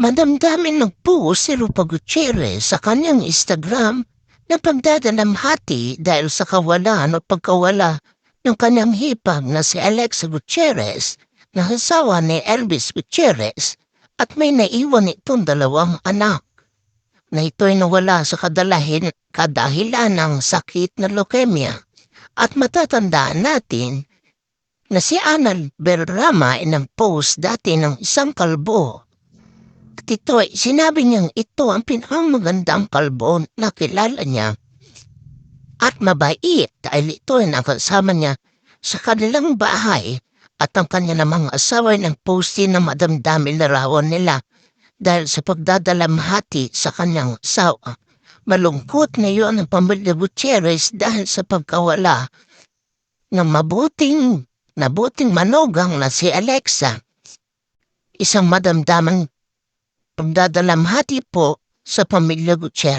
Madamdamin nagpost si Rupa Gutierrez sa kanyang Instagram na pagdadalamhati dahil sa kawalan o pagkawala ng kanyang hipag na si Alexa Gutierrez na asawa ni Elvis Gutierrez at may naiwan itong dalawang anak na ito'y nawala sa kadalahin kadahilan ng sakit na leukemia. At matatandaan natin na si Anal Berrama ay post dati ng isang kalbo. At ito ay sinabi niyang ito ang pinakamagandang kalbo na kilala niya. At mabait dahil ito ay nakasama niya sa kanilang bahay at ang kanya namang asawa ay ng posting na madamdamin larawan nila dahil sa pagdadalamhati sa kanyang asawa. Malungkot ngayon ang pamilya Gutierrez dahil sa pagkawala ng mabuting, nabuting manugang na si Alexa. Isang madamdamang pagdadalamhati po sa pamilya Gutierrez.